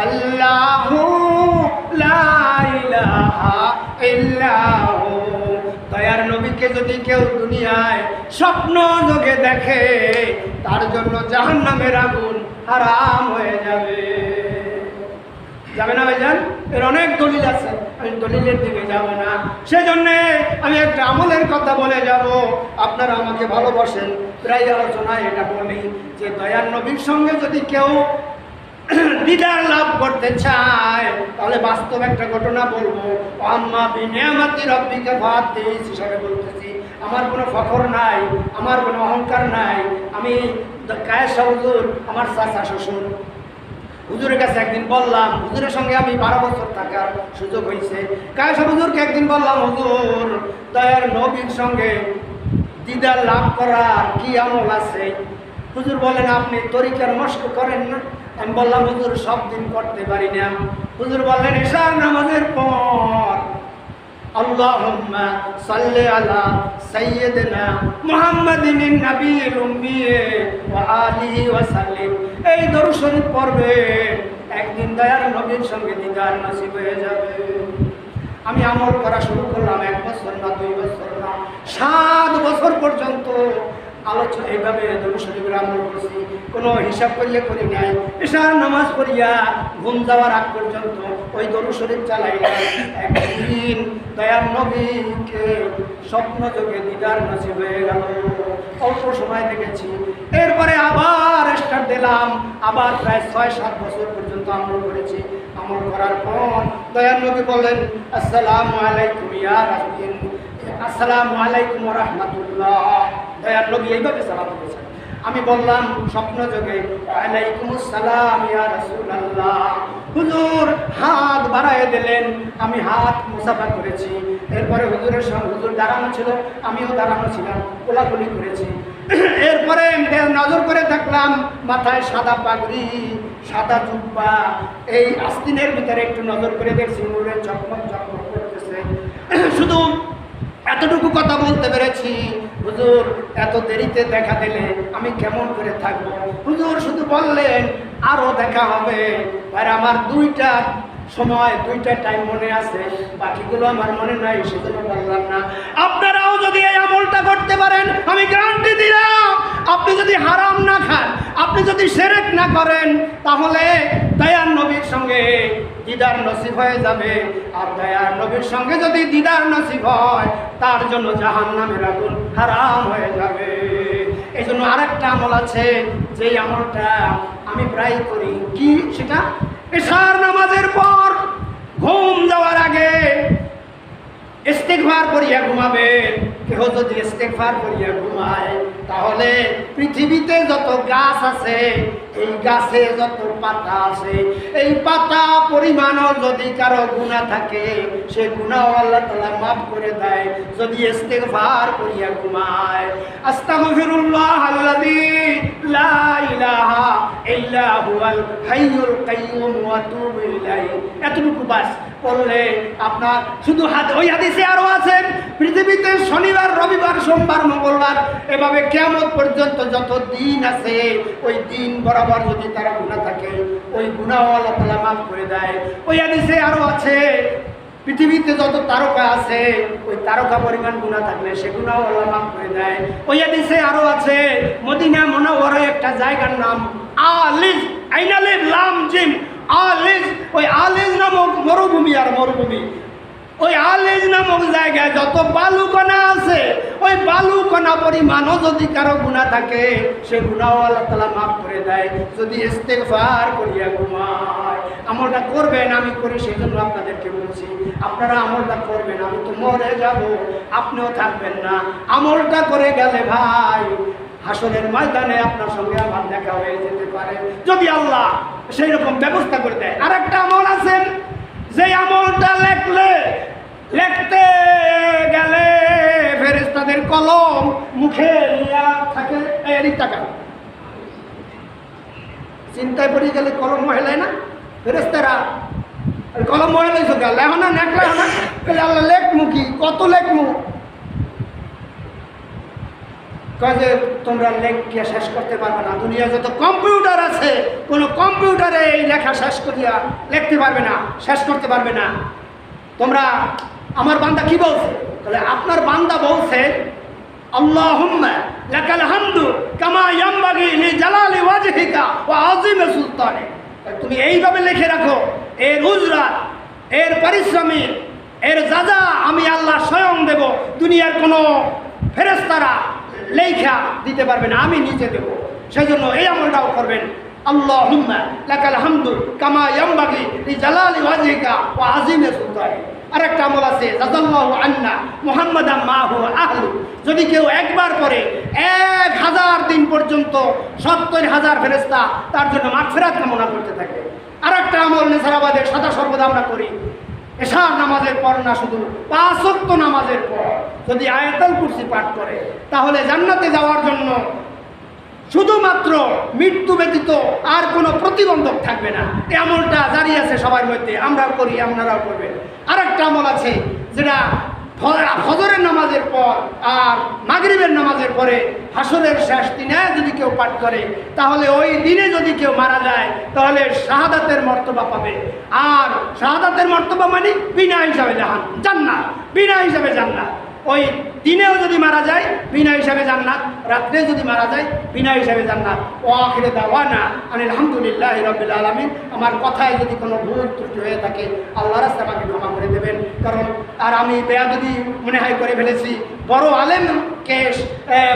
আল্লাহু লা ইলাহা ইল্লাহু। দয়ার নবীকে যদি কেউ দুনিয়ায় স্বপ্ন যোগে দেখে, তার জন্য জাহান্নামের আগুন হারাম হয়ে যাবে। যাবে না ভাইজান? এর অনেক দলিল আছে। আমি দলিলের দিকে যাব না। সেজন্যে আমি একটা আমলের কথা বলে যাব। আপনারা আমাকে ভালোবাসেন। প্রায় আলোচনায় এটা বলি যে, দয়ার নবীর সঙ্গে যদি কেউ দিদার লাভ করতে চায়। তাহলে বাস্তব একটা ঘটনা বলব। আম্মা বিনিয়ামাতি রব্বিকে ভাত দিস হিসাবে বলতেছি, আমার কোনো ফখর নাই, আমার কোনো অহংকার নাই। আমি কায়েস হুজুর, আমার চাচা শ্বশুর। হুজুরের কাছে একদিন বললাম, হুজুরের সঙ্গে আমি বারো বছর থাকার সুযোগ হয়েছে। কায়েসা হুজুরকে একদিন বললাম, হুজুর, দয়ার নবীর সঙ্গে দিদার লাভ করার কি আমল আছে? হুজুর বলেন, আপনি তরিকার মস্ক করেন না। আমি বললাম, হুজুর, সব দিন করতে পারি না। হুজুর বললেন, ঈশার নামাজের পর আলা এই দরুদ পড়বে, একদিন দয়ার নবীর সঙ্গে দিদার নসিব হয়ে যাবে। আমি আমল করা শুরু করলাম, এক বছর না, দুই বছর না, সাত বছর পর্যন্ত আলোচনা, এইভাবে দরুদ শরীফের আমল করছি। কোনো হিসাব করলে করি নাই। এশার নামাজ পড়িয়া ঘুম যাওয়ার আগ পর্যন্ত ওই শরীফ চালাই একদিন দয়ার নবীকে স্বপ্ন যোগে দিদার নসিব হয়ে গেল। অল্প সময় দেখেছি। এরপরে আবার স্টার্ট দিলাম। আবার প্রায় ছয়, সাত বছর পর্যন্ত আমল করেছি। আমল করার পর দয়ার নবী বললেন, আসসালামু আলাইকুম ইয়া রাসূল। আসসালামু আলাইকুম রহমতুল্লাহ। দয়ার নবী এইভাবে সালাম করেছেন আমি বললাম, স্বপ্ন যোগে রাসূলুল্লাহ। হুজুর, হাত বাড়ায় দিলেন, আমি হাত মুসাফা করেছি। এরপরে হুজুরের সঙ্গে হুজুর দাঁড়ানো ছিল, আমিও দাঁড়ানো ছিলাম, কোলাকুলি করেছি। এরপরে নজর করে দেখলাম, মাথায় সাদা পাগড়ি, সাদা জুব্বা। এই আস্তিনের ভিতরে একটু নজর করে দেখছি, নূরের চকমক চকমক করতেছে। শুধু এতটুকু কথা বলতে পেরেছি হুজুর, এত দেরিতে দেখা দিলে আমি কেমন করে থাকব? হুজুর শুধু বললেন আরও দেখা হবে। আর আমার দুইটা সময়, দুইটা টাইম মনে আছে। বাকিগুলো আমার মনে নাই, সেজন্য বললাম না। আপনারাও যদি এই আমলটা করতে পারেন, আমি গ্যারান্টি দিলাম, আপনি যদি হারাম না খান, আপনি যদি সেরেক না করেন, তাহলে দয়ার নবীর সঙ্গে দিদার নসিব হয়ে যাবে। আর দয়ার নবীর সঙ্গে যদি দিদার নসিব হয়, তার জন্য জাহান নামের আগুন হারাম হয়ে যাবে। এই জন্য আরেকটা আমল আছে, যেই আমলটা আমি প্রায় করি। কি সেটা? এশার নামাজের পর ঘুম যাওয়ার আগে ইস্তেকভার করিয়া ঘুমাবে। কেহ যদি ইস্তেকভার করিয়া ঘুমায়, তাহলে পৃথিবীতে যত গাছ আছে এই গাছে যত পাতা আছে, এই পাতা পরিমাণও যদি কারও গুণা থাকে, সে গুণাও আল্লাহ তালা মাফ করে দেয়, যদি ইস্তেকভার করিয়া ঘুমায়। আস্তাগফিরুল্লাহ আল্লাযী লা ইলাহা ইল্লা হাইয়ুল কাইয়্যুম ওয়া তুবু ইলাইহি। এতটুকু বাস করলে আপনার শুধু হাত ওই হাদিসে আরও আছেন পৃথিবীতে শনিবার, রবিবার, সোমবার, মঙ্গলবার, এভাবে কেমন পর্যন্ত যত দিন আছে, ওই দিন বরাবর যদি তারা গুণা থাকে, ওই গুণাও আল্লাহ তালা মাফ করে দেয়। ওই হাদিসে আরও আছে, পৃথিবীতে যত তারকা আছে, ওই তারকা পরিমাণ গুণা থাকলে সেগুলোও আল্লাহ মাফ করে দেয়। ওই হাদিসে আরও আছে, মদিনা মনোহরে একটা জায়গার নাম আলিজ আইনালিজ লাম জিম, আলিজ, ওই আলিজ নামক মরুভূমি আর মরুভূমি। ওই আলিজ নামক জায়গায় যত বালুকণা আছে, ওই বালুকণা পরিমাণও যদি কারও গুণা থাকে, সে গুণাও আল্লাহ তালা মাফ করে দেয়। যদি ইস্তেগফার করিয়া ঘুমায়, আমলটা করবেন, আমি করি সেই জন্য আপনাদেরকে বলছি, আপনারা আমলটা করবেন, আমি তো মরে যাব, আপনিও থাকবেন না। আমলটা করে গেলে ভাই হাসনের ময়দানে আপনার সঙ্গে আমার দেখা হয়ে যেতে পারে। যদি আল্লাহ সেই রকম ব্যবস্থা করে দেয় আর একটা আমল আছেন যে আমলটা লেখলে কলম মুখে নিয়া থাকে এদিক টাকা চিন্তায় পড়ে গেলে কলম মহিলায় না? ফেরেস্তারা কলম মহিলাইছো গেল এখন না নেকলে না? আল্লাহ লেখ মুখি কত লেখ মুখ কয় যে, তোমরা লেখকে শেষ করতে পারবে না। দুনিয়া যত কম্পিউটার আছে, কোনো কম্পিউটারে এই লেখা শেষ করিয়া লিখতে পারবে না, শেষ করতে পারবে না। তোমরা, আমার বান্দা কি বলছে? তাহলে আপনার বান্দা বলছে হামদু কামা ইয়ামবাগি লি জালালি ওয়াজহিকা ওয়া আযীমি সুলতানে। তুমি এইভাবে লিখে রাখো, এর উজরাত, এর পারিশ্রমিক এর যাজা আমি আল্লাহ স্বয়ং দেব, দুনিয়ার কোনো ফেরেস্তারা লেখা দিতে পারবে না, আমি নিজে দেব। সেই জন্য এই আমলটাও করবেন। আল্লাহ লাকাল হামদু কামা ইয়ামবাগি জালালি ওয়াজহিকা ওয়া আযীমি সুলতানে। আরেকটা আমল আছে জাজাল্লাহু আন্না মুহাম্মাদাম মাহু আহলু। যদি কেউ একবার পরে এক হাজার দিন পর্যন্ত সত্তর হাজার ফেরেস্তা তার জন্য মাগফিরাত কামনা করতে থাকে। আরেকটা আমল নেসারাবাদের সদা সর্বদা আমরা করি। এশার নামাজের পর না শুধু পাঁচক্ত নামাজের পর যদি আয়াতাল কুরসি পাঠ করে, তাহলে জান্নাতে যাওয়ার জন্য শুধুমাত্র মৃত্যু ব্যতীত আর কোনো প্রতিবন্ধক থাকবে না। এই আমলটা জারি আছে সবার মধ্যে, আমরাও করি, আপনারাও করবেন। আরেকটা আমল আছে যেটা ফজরের নামাজের পর আর মাগরিবের নামাজের পরে হাসরের শেষ দিনে যদি কেউ পাঠ করে, তাহলে ওই দিনে যদি কেউ মারা যায়, তাহলে শাহাদাতের মর্তবা পাবে। আর শাহাদাতের মর্তবা মানে বিনা হিসাবে জাহান জান্নাত, বিনা হিসাবে জান্নাত। ওই দিনেও যদি মারা যায়, বিনা হিসাবে জান্নাত। রাত্রে যদি মারা যায়, বিনা হিসাবে জান্নাত। ও আখিরে দাওয়ানা আনিল আলহামদুলিল্লাহ রবিল আলমিন। আমার কথায় যদি কোনো ভুল ত্রুটি হয়ে থাকে আল্লাহ রাস্তা আমাকে ক্ষমা করে দেবেন। কারণ, আর আমি বেয়া যদি মনে হয় করে ফেলেছি। বড় আলেম কেশ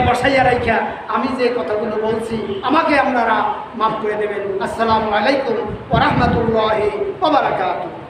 বসাইয়া রাইখা, আমি যে কথাগুলো বলছি, আমাকে আপনারা মাফ করে দেবেন। আসসালামু আলাইকুম ওরহমতুল্লাহ ওবরাকাতুহ